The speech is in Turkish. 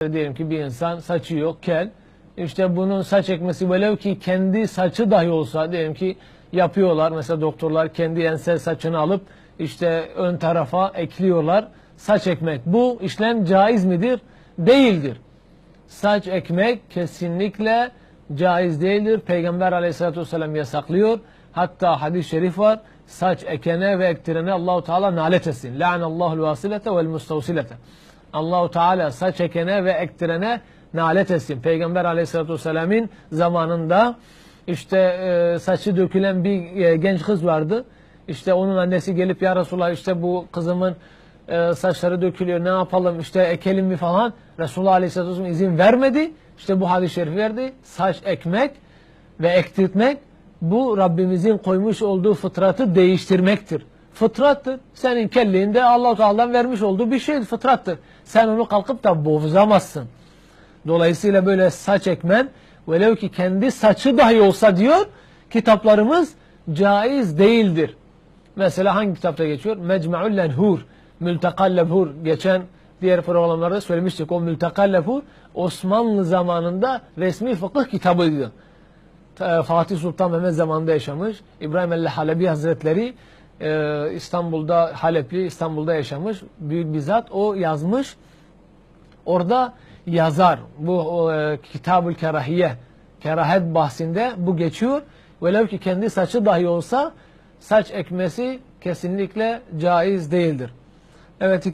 diyelim ki bir insan saçı yok, kel. İşte bunun saç ekmesi velev ki kendi saçı dahi olsa diyelim ki yapıyorlar. Mesela doktorlar kendi ensel saçını alıp işte ön tarafa ekliyorlar. Saç ekmek. Bu işlem caiz midir? Değildir. Saç ekmek kesinlikle caiz değildir. Peygamber aleyhissalatü vesselam yasaklıyor. Hatta hadis-i şerif var. Saç ekene ve ektirene Allahu Teala nalet etsin. La'anallahu vasilete vel mustavsilete. Allahu Teala saç ekene ve ektirene nalet etsin. Peygamber aleyhissalatü vesselam'ın zamanında işte e, saçı dökülen bir e, genç kız vardı. İşte onun annesi gelip ya Resulallah işte bu kızımın e, saçları dökülüyor ne yapalım işte ekelim mi falan. Resulullah Aleyhisselatü Vesselam izin vermedi. İşte bu hadis-i şerif verdi. Saç ekmek ve ektirtmek bu Rabbimizin koymuş olduğu fıtratı değiştirmektir. Fıtrattır. Senin kelliğinde Allah-u Teala'dan vermiş olduğu bir şey fıtrattır. Sen onu kalkıp da bozamazsın. Dolayısıyla böyle saç ekmen velev ki kendi saçı dahi olsa diyor kitaplarımız caiz değildir. Mesela hangi kitapta geçiyor? Mecmu'ul Lenhur, Mültekal Lebhur. Geçen diğer programlarda söylemiştik. O Mültekal Lebhur Osmanlı zamanında resmi fıkıh kitabıydı. Ta- Fatih Sultan Mehmet zamanında yaşamış. İbrahim el Halebi Hazretleri e, İstanbul'da Halepli İstanbul'da yaşamış. Büyük bir zat o yazmış. Orada yazar. Bu e, Kitabül Kerahiye kerahet bahsinde bu geçiyor. Velev ki kendi saçı dahi olsa saç ekmesi kesinlikle caiz değildir. Evet